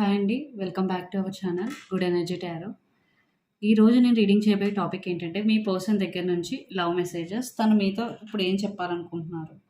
Hi అండి. Welcome back to our channel good energy tarot. ఈరోజు నేను రీడింగ్ చేయబోయే టాపిక్ ఏంటంటే, మీ పర్సన్ దగ్గర నుంచి లవ్ మెసేజెస్. తను మీతో ఇప్పుడు ఏం చెప్పాలనుకుంటున్నారు.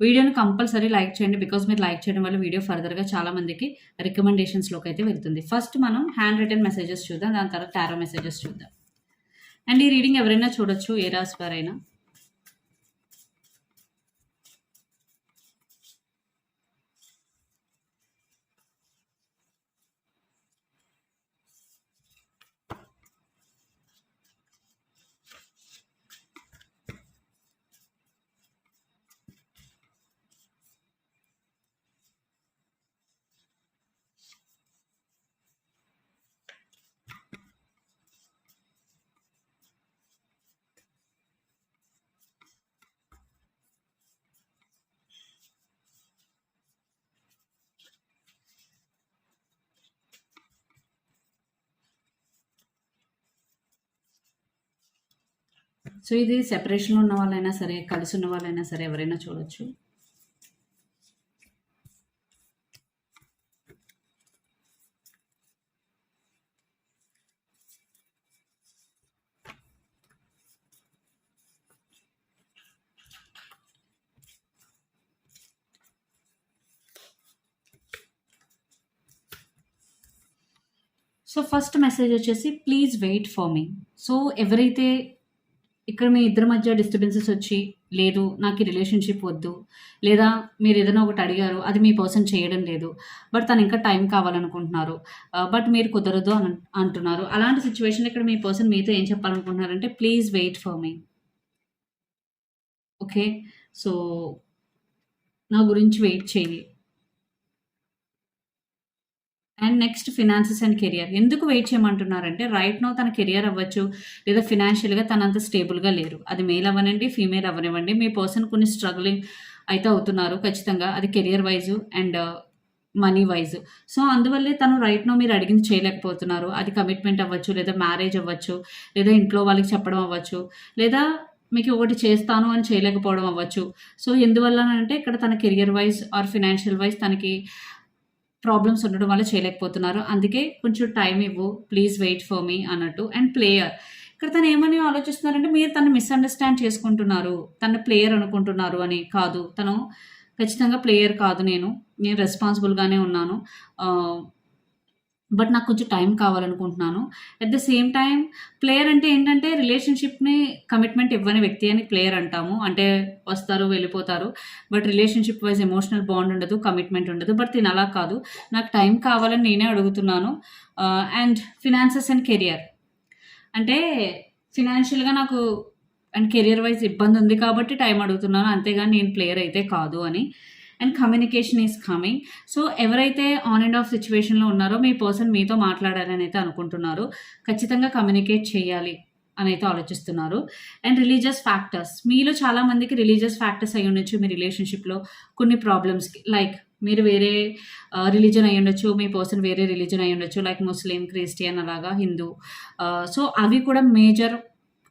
వీడియోని కంపల్సరీ లైక్ చేయండి. బికాస్ మీరు లైక్ చేయడం వల్ల వీడియో ఫర్దర్‌గా చాలా మందికి రికమెండేషన్స్‌లోకి అయితే వెళ్తుంది. ఫస్ట్ మనం హ్యాండ్ రిటర్న్ మెసేజెస్ చూద్దాం. దాని తర్వాత టారో మెసేజెస్ చూద్దాం. అండ్ ఈ రీడింగ్ ఎవరైనా చూడొచ్చు. ఏ రాశి వారైనా. సో, ఇది సెపరేషన్‌లో ఉన్న వాళ్ళైనా సరే, కలిసి ఉన్న వాళ్ళైనా సరే ఎవరైనా చూడొచ్చు. సో, ఫస్ట్ మెసేజ్ వచ్చేసి please wait for me. So, ఎవరైతే ఇక్కడ మీ ఇద్దరి మధ్య డిస్టర్బెన్సెస్ వచ్చి, లేదు నాకు ఈ రిలేషన్‌షిప్ వద్దు. లేదా మీరు ఏదైనా ఒకటి అడిగారు. అది మీ పర్సన్ చేయడం లేదు. బట్ తను ఇంకా టైం కావాలనుకుంటున్నారు. Uh, బట్ మీరు కుదరదు అని అంటున్నారు. అలాంటి సిచ్యువేషన్ ఇక్కడ మీ పర్సన్ మీతో ఏం చెప్పాలనుకుంటున్నారంటే please wait for me. Okay. So, నా గురించి వెయిట్ చెయ్యి. And next finances and career. ఎందుకు వెయిట్ చేయమంటున్నారంటే రైట్ నో తన కెరియర్ అవ్వచ్చు. లేదా ఫినాన్షియల్‌గా తనంత స్టేబుల్‌గా లేరు. అది మేల్ అవ్వనండి ఫీమేల్ అవ్వనివ్వండి. మీ పర్సన్ కొన్ని స్ట్రగ్లింగ్ అయితే అవుతున్నారు ఖచ్చితంగా. అది career wise and money wise so, అందువల్లే తను రైట్ నో మీరు అడిగింది చేయలేకపోతున్నారు. అది కమిట్మెంట్ అవ్వచ్చు, లేదా మ్యారేజ్ అవ్వచ్చు, లేదా ఇంట్లో వాళ్ళకి చెప్పడం అవ్వచ్చు, లేదా మీకు ఒకటి చేస్తాను అని చేయలేకపోవడం అవ్వచ్చు. సో, ఎందువల్లనంటే ఇక్కడ తన career wise or financial wise తనకి ప్రాబ్లమ్స్ ఉండడం వల్ల చేయలేకపోతున్నారు. అందుకే కొంచెం టైం ఇవ్వు. ప్లీజ్ వెయిట్ ఫర్ మీ అన్నట్టు. And player. ఇక్కడ తను ఏమని ఆలోచిస్తున్నారంటే మీరు తను మిస్‌అండర్‌స్టాండ్ చేసుకుంటున్నారు. తను ప్లేయర్ అనుకుంటున్నారు అని. కాదు. తను ఖచ్చితంగా ప్లేయర్ కాదు నేను. నేను రెస్పాన్సిబుల్‌గానే ఉన్నాను. బట్ నాకు కొంచెం time కావాలనుకుంటున్నాను. At the same time player అంటే ఏంటంటే రిలేషన్‌షిప్‌ని కమిట్మెంట్ ఇవ్వని వ్యక్తి అని ప్లేయర్ అంటాము. అంటే వస్తారు, వెళ్ళిపోతారు. But relationship wise emotional bond ఉండదు. కమిట్మెంట్ ఉండదు. బట్ తిను అలా కాదు. నాకు టైం కావాలని నేనే అడుగుతున్నాను. And finances and career. అంటే ఫినాన్షియల్‌గా నాకు అండ్ కెరియర్ వైస్ ఇబ్బంది ఉంది కాబట్టి టైం అడుగుతున్నాను. అంతేగాని నేను ప్లేయర్ అయితే కాదు అని. And communication is coming. So, ఎవరైతే ఆన్ అండ్ ఆఫ్ సిచ్యువేషన్లో ఉన్నారో మీ పర్సన్ మీతో మాట్లాడాలని అయితే అనుకుంటున్నారు. ఖచ్చితంగా కమ్యూనికేట్ చేయాలి అని అయితే ఆలోచిస్తున్నారు. And religious factors. మీలో చాలా మందికి రిలీజియస్ ఫ్యాక్టర్స్ అయి ఉండొచ్చు మీ రిలేషన్‌షిప్‌లో కొన్ని ప్రాబ్లమ్స్‌కి. లైక్ మీరు వేరే రిలీజన్ అయి ఉండొచ్చు మీ పర్సన్ వేరే రిలీజన్ అయి ఉండొచ్చు లైక్ ముస్లిం, క్రిస్టియన్ అలాగా హిందూ. సో, అవి కూడా major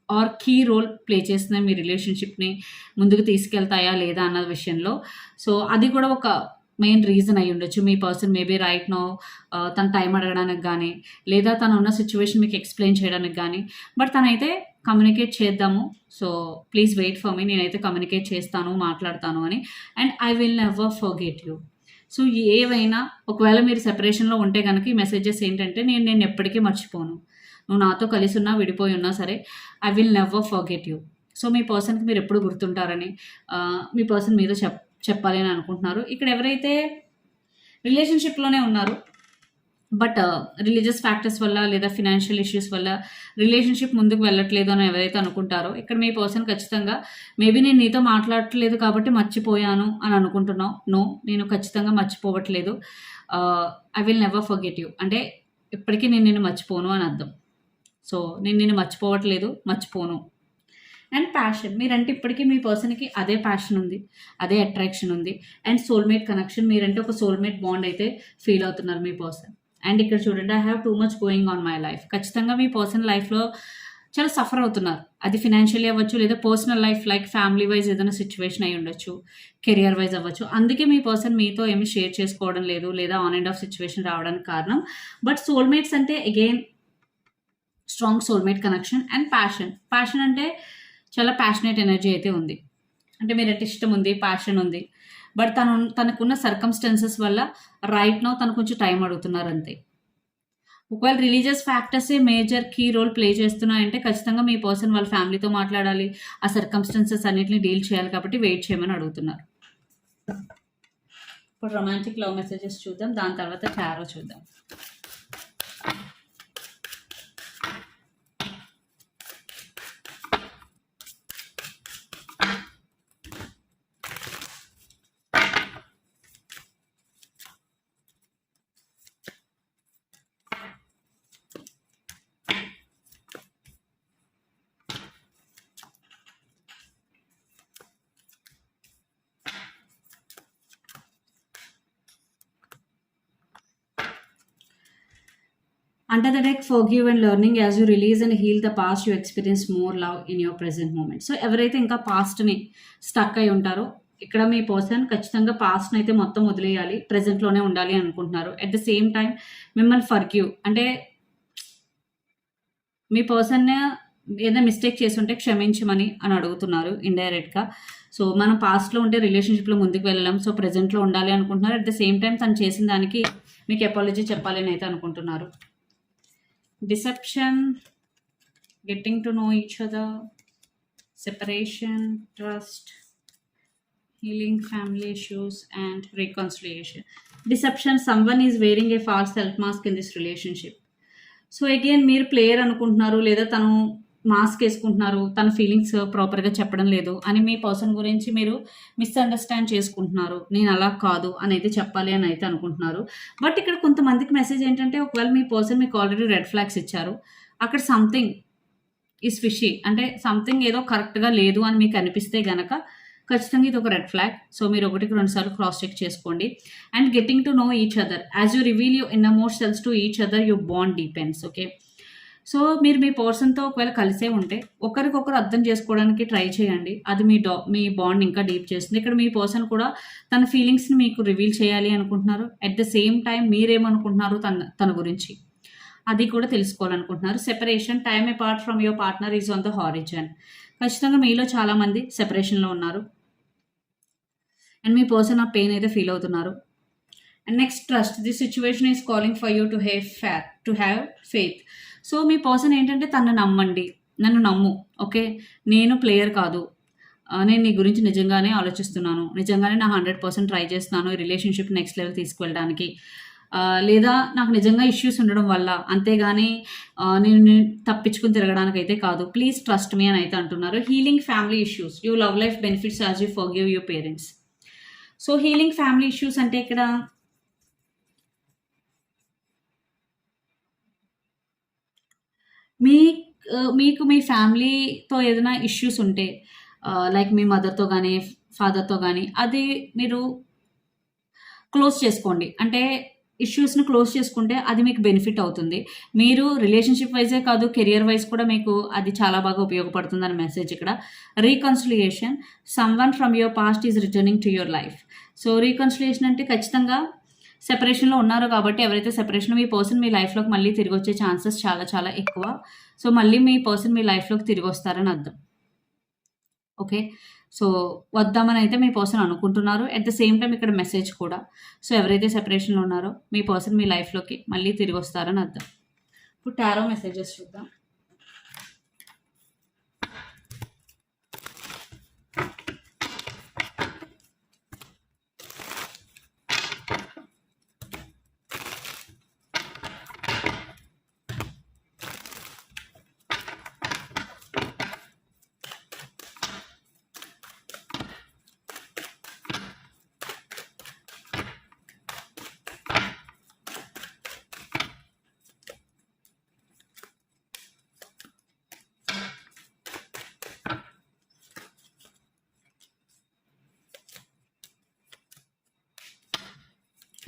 or key role play చేస్తున్నాయి మీ రిలేషన్‌షిప్‌ని ముందుకు తీసుకెళ్తాయా లేదా అన్న విషయంలో. సో, అది కూడా ఒక మెయిన్ రీజన్ అయ్యుండొచ్చు. మీ పర్సన్ మేబీ రైట్ నో తన తను టైం అడగడానికి కానీ లేదా తను ఉన్న సిచ్యువేషన్ మీకు ఎక్స్‌ప్లెయిన్ చేయడానికి కానీ బట్ తనైతే కమ్యూనికేట్ చేద్దాము. So, please wait for me. నేనైతే కమ్యూనికేట్ చేస్తాను, మాట్లాడతాను అని. And I will never forget you. So, ఏవైనా ఒకవేళ మీరు సెపరేషన్‌లో ఉంటే కనుక ఈ మెసేజెస్ ఏంటంటే నేను నేను ఎప్పటికీ మర్చిపోను. నువ్వు నాతో కలిసి ఉన్నా, విడిపోయి ఉన్నా సరే I will never forget you. So, మీ పర్సన్‌కి మీరు ఎప్పుడు గుర్తుంటారని మీ పర్సన్ మీతో చెప్ చెప్పాలి అని అనుకుంటున్నారు. ఇక్కడ ఎవరైతే రిలేషన్‌షిప్‌లోనే ఉన్నారు. బట్ రిలీజియస్ ఫ్యాక్టర్స్ వల్ల లేదా ఫినాన్షియల్ ఇష్యూస్ వల్ల రిలేషన్‌షిప్ ముందుకు వెళ్ళట్లేదు అని ఎవరైతే అనుకుంటారో ఇక్కడ మీ పర్సన్ ఖచ్చితంగా మేబీ నేను నీతో మాట్లాడట్లేదు కాబట్టి మర్చిపోయాను అని అనుకుంటున్నావు. నో నేను ఖచ్చితంగా మర్చిపోవట్లేదు. I will never forget you. అంటే ఇప్పటికీ నేను నేను మర్చిపోను అని అర్థం సో నేను నేను మర్చిపోవట్లేదు మర్చిపోను. అండ్ ప్యాషన్ మీరంటే ఇప్పటికీ మీ పర్సన్కి అదే ప్యాషన్ ఉంది అదే అట్రాక్షన్ ఉంది. అండ్ సోల్మేట్ కనెక్షన్ మీరంటే ఒక సోల్మేట్ బాండ్ అయితే ఫీల్ అవుతున్నారు మీ పర్సన్ అండ్ ఇక్కడ చూడండి I have too much going on my life ఖచ్చితంగా మీ పర్సన్ లైఫ్లో చాలా సఫర్ అవుతున్నారు. అది ఫినాన్షియల్లీ అవ్వచ్చు లేదా personal life like family wise ఏదైనా సిచ్యువేషన్ అయి ఉండొచ్చు కెరియర్ వైజ్ అవ్వచ్చు. అందుకే మీ పర్సన్ మీతో ఏమి షేర్ చేసుకోవడం లేదు లేదా ఆన్ అండ్ ఆఫ్ సిచ్యువేషన్ రావడానికి కారణం. బట్ సోల్మేట్స్ అంటే again strong soulmate connection and passion passion అంటే చాలా ప్యాషనేట్ ఎనర్జీ అయితే ఉంది. అంటే మీరంటే ఇష్టం ఉంది ప్యాషన్ ఉంది. బట్ తను తనకున్న సర్కమ్స్టెన్సెస్ వల్ల రైట్ నో తను కొంచెం టైం అడుగుతున్నారు అంతే. ఒకవేళ రిలీజియస్ ఫ్యాక్టర్సే మేజర్ కీ రోల్ ప్లే చేస్తున్నాయంటే ఖచ్చితంగా మీ పర్సన్ వాళ్ళ ఫ్యామిలీతో మాట్లాడాలి. ఆ సర్కమ్స్టెన్సెస్ అన్నిటిని డీల్ చేయాలి కాబట్టి వెయిట్ చేయమని అడుగుతున్నారు. ఇప్పుడు రొమాంటిక్ లవ్ మెసేజెస్ చూద్దాం. దాని తర్వాత చారో చూద్దాం. Under the deck, forgive and learning as you release and heal the past, you experience more love in your present moment. So ఎవరైతే ఇంకా పాస్ట్ని స్టక్ అయి ఉంటారో ఇక్కడ మీ పర్సన్ ఖచ్చితంగా పాస్ట్ని అయితే మొత్తం వదిలేయాలి ప్రజెంట్లోనే ఉండాలి అనుకుంటున్నారు. అట్ ద సేమ్ టైం మిమ్మల్ని ఫర్గ్యూ అంటే మీ పర్సన్ ఏదైనా మిస్టేక్ చేసి ఉంటే క్షమించమని అని అడుగుతున్నారు ఇండైరెక్ట్గా సో మనం పాస్ట్లో ఉంటే రిలేషన్షిప్లో ముందుకు వెళ్ళాం సో ప్రజెంట్లో ఉండాలి అనుకుంటున్నారు. అట్ ద సేమ్ టైం తను చేసిన దానికి మీకు ఎపాలజీ చెప్పాలి అని అయితే అనుకుంటున్నారు. Deception getting to know each other separation trust healing family issues and reconciliation deception someone is wearing a false self mask in this relationship so again మీరు player అనుకుంటున్నారు లేదా తను మాస్క్ వేసుకుంటున్నారు తన ఫీలింగ్స్ ప్రాపర్గా చెప్పడం లేదు అని మీ పర్సన్ గురించి మీరు మిస్అండర్స్టాండ్ చేసుకుంటున్నారు. నేను అలా కాదు అని అయితే చెప్పాలి అని అయితే అనుకుంటున్నారు. బట్ ఇక్కడ కొంతమందికి మెసేజ్ ఏంటంటే ఒకవేళ మీ పర్సన్ మీకు ఆల్రెడీ రెడ్ ఫ్లాగ్స్ ఇచ్చారు అక్కడ సంథింగ్ ఈస్ ఫిషీ. అంటే సంథింగ్ ఏదో కరెక్ట్గా లేదు అని మీకు అనిపిస్తే గనక ఖచ్చితంగా ఇది ఒక రెడ్ ఫ్లాగ్. సో మీరు ఒకటికి రెండు సార్లు క్రాస్ చెక్ చేసుకోండి. And getting to know each other. As you reveal your inner selves to each other your bond deepens okay? So మీరు మీ పర్సన్తో ఒకవేళ కలిసే ఉంటే ఒకరికొకరు అర్థం చేసుకోవడానికి ట్రై చేయండి. అది మీ డా మీ బాండ్ ఇంకా డీప్ చేస్తుంది. ఇక్కడ మీ పర్సన్ కూడా తన ఫీలింగ్స్ని మీకు రివీల్ చేయాలి అనుకుంటున్నారు. అట్ ద సేమ్ టైం మీరేమనుకుంటున్నారు తన తన గురించి. అది కూడా తెలుసుకోవాలనుకుంటున్నారు. Separation time apart from your partner is on the horizon ఖచ్చితంగా మీలో చాలామంది సెపరేషన్లో ఉన్నారు. అండ్ మీ పర్సన్ ఆ పెయిన్ అయితే ఫీల్ అవుతున్నారు. And next trust the situation is calling for you to have ఫ్యా టు హ్యావ్ ఫెయిత్ సో మీ పర్సన్ ఏంటంటే తను నమ్మండి. నన్ను నమ్ము. ఓకే? నేను ప్లేయర్ కాదు. నేను నీ గురించి నిజంగానే ఆలోచిస్తున్నాను. నిజంగానే నా హండ్రెడ్ పర్సెంట్ ట్రై చేస్తున్నాను ఈ రిలేషన్షిప్ నెక్స్ట్ లెవెల్ తీసుకువెళ్ళడానికి. లేదా నాకు నిజంగా ఇష్యూస్ ఉండడం వల్ల అంతేగాని నేను నేను తప్పించుకుని తిరగడానికి అయితే కాదు. ప్లీజ్ ట్రస్ట్ మీ అని అయితే అంటున్నారు. Healing family issues. Your love life benefits as you forgive your parents. So healing family issues అంటే ఇక్కడ మీ మీకు మీ ఫ్యామిలీతో ఏదైనా ఇష్యూస్ ఉంటే లైక్ మీ మదర్తో కానీ ఫాదర్తో కానీ అది మీరు క్లోజ్ చేసుకోండి. అంటే ఇష్యూస్ని క్లోజ్ చేసుకుంటే అది మీకు బెనిఫిట్ అవుతుంది. మీరు రిలేషన్షిప్ వైజే కాదు కెరియర్ వైజ్ కూడా మీకు అది చాలా బాగా ఉపయోగపడుతుంది అనే మెసేజ్ ఇక్కడ. Reconciliation someone from your past is returning to your life so reconciliation అంటే ఖచ్చితంగా సెపరేషన్లో ఉన్నారు కాబట్టి ఎవరైతే సెపరేషన్ మీ పర్సన్ మీ లైఫ్లోకి మళ్ళీ తిరిగి వచ్చే ఛాన్సెస్ చాలా చాలా ఎక్కువ. సో మళ్ళీ మీ పర్సన్ మీ లైఫ్లోకి తిరిగి వస్తారని అర్థం. ఓకే సో వద్దామని అయితే మీ పర్సన్ అనుకుంటున్నారు. అట్ ద సేమ్ టైం ఇక్కడ మెసేజ్ కూడా. సో ఎవరైతే సెపరేషన్లో ఉన్నారో మీ పర్సన్ మీ లైఫ్లోకి మళ్ళీ తిరిగి వస్తారని అర్థం. ఇప్పుడు టారో మెసేజెస్ చూద్దాం.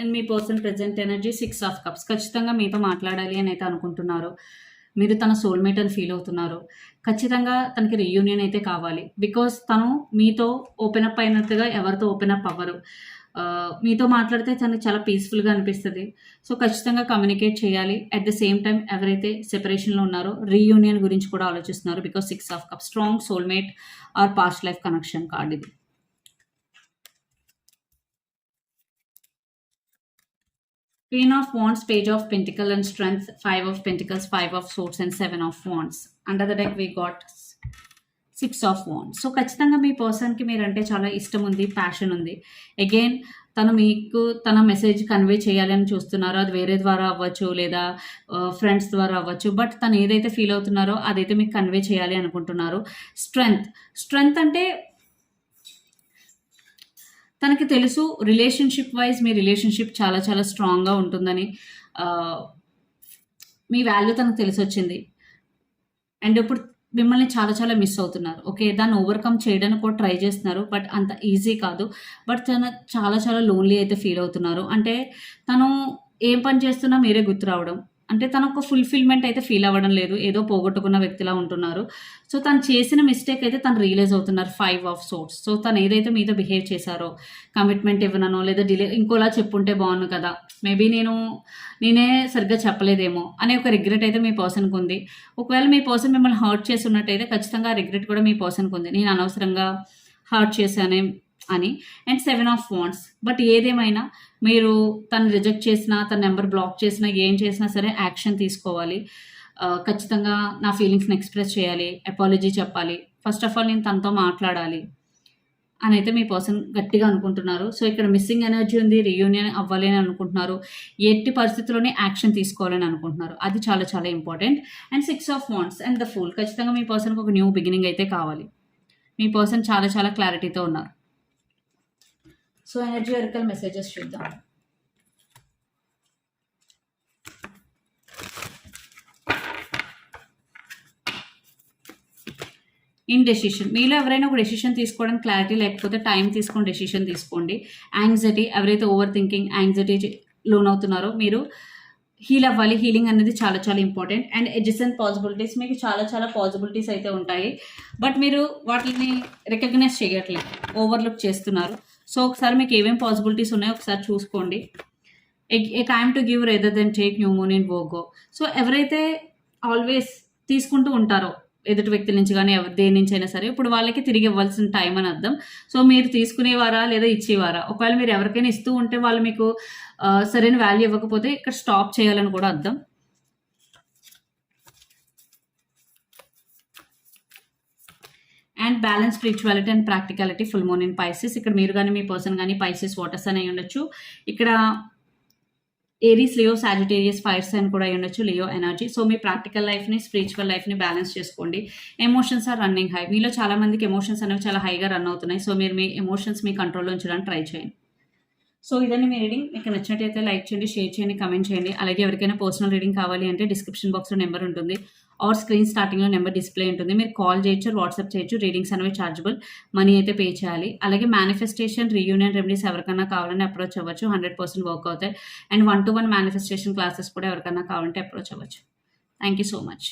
And me person present energy six of cups ఖచ్చితంగా మీతో మాట్లాడాలి అని అయితే అనుకుంటున్నారు. మీరు తన సోల్మేట్ అని ఫీల్ అవుతున్నారు. ఖచ్చితంగా తనకి రీయూనియన్ అయితే కావాలి. బికాస్ తను మీతో ఓపెన్ అప్ అయినట్టుగా ఎవరితో ఓపెన్ అప్ అవ్వరు. మీతో మాట్లాడితే తనకి చాలా పీస్ఫుల్గా అనిపిస్తుంది. సో ఖచ్చితంగా కమ్యూనికేట్ చేయాలి. అట్ ద సేమ్ టైం ఎవరైతే సెపరేషన్లో ఉన్నారో రీయూనియన్ గురించి కూడా ఆలోచిస్తున్నారు. Because six of cup strong soulmate or past life connection card ఇది. Queen of Wands, Page of Pentacles and Strength, Five of Pentacles, Five of Swords and Seven of Wands. Under the deck we got six of wands so ఖచ్చితంగా మీ పర్సన్కి మీరంటే చాలా ఇష్టం ఉంది passion ఉంది. Again తను మీకు తన మెసేజ్ కన్వే చేయాలని చూస్తున్నారో అది వేరే ద్వారా అవ్వచ్చు లేదా ఫ్రెండ్స్ ద్వారా అవ్వచ్చు. బట్ తను ఏదైతే ఫీల్ అవుతున్నారో అదైతే మీకు కన్వే చేయాలి అనుకుంటున్నారు. స్ట్రెంగ్త్ స్ట్రెంగ్త్ అంటే తనకి తెలుసు రిలేషన్షిప్ వైజ్ మీ రిలేషన్షిప్ చాలా చాలా స్ట్రాంగ్గా ఉంటుందని. మీ వాల్యూ తనకు తెలిసి వచ్చింది అండ్ ఇప్పుడు మిమ్మల్ని చాలా చాలా మిస్ అవుతున్నారు. ఓకే దాన్ని ఓవర్కమ్ చేయడానికి కూడా ట్రై చేస్తున్నారు బట్ అంత ఈజీ కాదు. బట్ తను చాలా చాలా లోన్లీ అయితే ఫీల్ అవుతున్నారు. అంటే తను ఏం పని చేస్తున్నా మీరే గుర్తు రావడం. అంటే తన ఒక ఫుల్ఫిల్మెంట్ అయితే ఫీల్ అవ్వడం లేదు. ఏదో పోగొట్టుకున్న వ్యక్తిలా ఉంటున్నారు. సో తను చేసిన మిస్టేక్ అయితే తను రియలైజ్ అవుతున్నారు. ఫైవ్ ఆఫ్ సోర్స్ సో తను ఏదైతే మీతో బిహేవ్ చేశారో కమిట్మెంట్ ఇవ్వనో లేదా డిలే ఇంకోలా చెప్పుంటే బాగుండు కదా. మేబీ నేను నేనే సరిగ్గా చెప్పలేదేమో అనే ఒక రిగ్రెట్ అయితే మీ పర్సన్కి ఉంది. ఒకవేళ మీ పర్సన్ మిమ్మల్ని హర్ట్ చేసి ఉన్నట్టయితే ఖచ్చితంగా రిగ్రెట్ కూడా మీ పర్సన్కి ఉంది. నేను అనవసరంగా హర్ట్ చేశానే అని. And seven of wands but ఏదేమైనా మీరు తను రిజెక్ట్ చేసినా తన నెంబర్ బ్లాక్ చేసినా ఏం చేసినా సరే యాక్షన్ తీసుకోవాలి. ఖచ్చితంగా నా ఫీలింగ్స్ని ఎక్స్ప్రెస్ చేయాలి. అపాలజీ చెప్పాలి. ఫస్ట్ ఆఫ్ ఆల్ నేను తనతో మాట్లాడాలి అని అయితే మీ పర్సన్ గట్టిగా అనుకుంటున్నారు. సో ఇక్కడ మిస్సింగ్ ఎనర్జీ ఉంది రీయూనియన్ అవ్వాలి అని అనుకుంటున్నారు. ఎట్టి పరిస్థితుల్లోనే యాక్షన్ తీసుకోవాలని అనుకుంటున్నారు. అది చాలా చాలా important and six of wands and the fool ఖచ్చితంగా మీ పర్సన్కి ఒక న్యూ బిగినింగ్ అయితే కావాలి. మీ పర్సన్ చాలా చాలా క్లారిటీతో ఉన్నారు. సో ఎనర్జీ ఒరికల్ మెసేజెస్ చూద్దాం. ఇన్ డెసిషన్ మీలో ఎవరైనా ఒక డెసిషన్ తీసుకోవడానికి క్లారిటీ లేకపోతే టైం తీసుకొని డెసిషన్ తీసుకోండి. యాంగ్జైటీ ఎవరైతే ఓవర్ థింకింగ్ యాంగ్జైటీ లోన్ అవుతున్నారో మీరు హీల్ అవ్వాలి. హీలింగ్ అనేది చాలా చాలా ఇంపార్టెంట్ అండ్ ఎడ్జసెంట్ పాసిబిలిటీస్ మీకు చాలా చాలా పాసిబిలిటీస్ అయితే ఉంటాయి. బట్ మీరు వాటిని రికగ్నైజ్ చేయట్లేదు. ఓవర్లుక్ చేస్తున్నారు. సో ఒకసారి మీకు ఏమేమి పాసిబిలిటీస్ ఉన్నాయో ఒకసారి చూసుకోండి. A time to give rather than take new moon in Virgo so ఎవరైతే ఆల్వేస్ తీసుకుంటూ ఉంటారో ఎదుటి వ్యక్తుల నుంచి కానీ ఎవరి దేని నుంచి అయినా సరే ఇప్పుడు వాళ్ళకి తిరిగి ఇవ్వాల్సిన టైం అని అర్థం. సో మీరు తీసుకునేవారా లేదా ఇచ్చేవారా? ఒకవేళ మీరు ఎవరికైనా ఇస్తూ ఉంటే వాళ్ళు మీకు సరైన వాల్యూ ఇవ్వకపోతే ఇక్కడ స్టాప్ చేయాలని కూడా అర్థం. And balance spirituality and practicality full moon in Pisces. ఇక్కడ మీరు కానీ మీ పర్సన్ కానీ పైసెస్ వాటర్స్ అని అయి ఉండొచ్చు. ఇక్కడ ఏరీస్ లియో సాజిటేరియస్ ఫైర్స్ అని కూడా అయి ఉండొచ్చు లియో ఎనర్జీ. సో మీ ప్రాక్టికల్ లైఫ్ని స్పిరిచువల్ లైఫ్ని బ్యాలెన్స్ చేసుకోండి. Emotions are running high. మీలో చాలా మందికి ఎమోషన్స్ అనేవి చాలా హైగా రన్ అవుతున్నాయి. సో మీరు మీ ఎమోషన్స్ మీ కంట్రోల్లో ఉంచడానికి ట్రై చేయండి. సో ఇదని మీ రీడింగ్. మీకు నచ్చినట్టయితే లైక్ చేయండి షేర్ చేయండి కమెంట్ చేయండి. అలాగే ఎవరికైనా పర్సనల్ రీడింగ్ కావాలి అంటే డిస్క్రిప్షన్ బాక్స్లో నెంబర్ ఉంటుంది. ఆర్ స్క్రీన్ స్టార్టింగ్లో నెంబర్ డిస్ప్లే ఉంటుంది. మీరు కాల్ చేయొచ్చు వాట్సాప్ చేయొచ్చు రీడింగ్స్ అనేవి చార్జబుల్ మనీ అయితే పే చేయాలి. అలాగే మేనిఫెస్టేషన్ రీయూనియన్ రెమెడీస్ ఎవరికైనా కావాలని అప్రోచ్ అవ్వచ్చు. హండ్రెడ్ పర్సెంట్ వర్క్ అవుతాయి. And one to one manifestation classes కూడా ఎవరికైనా కావాలంటే అప్రోచ్ అవ్వచ్చు. Thank you so much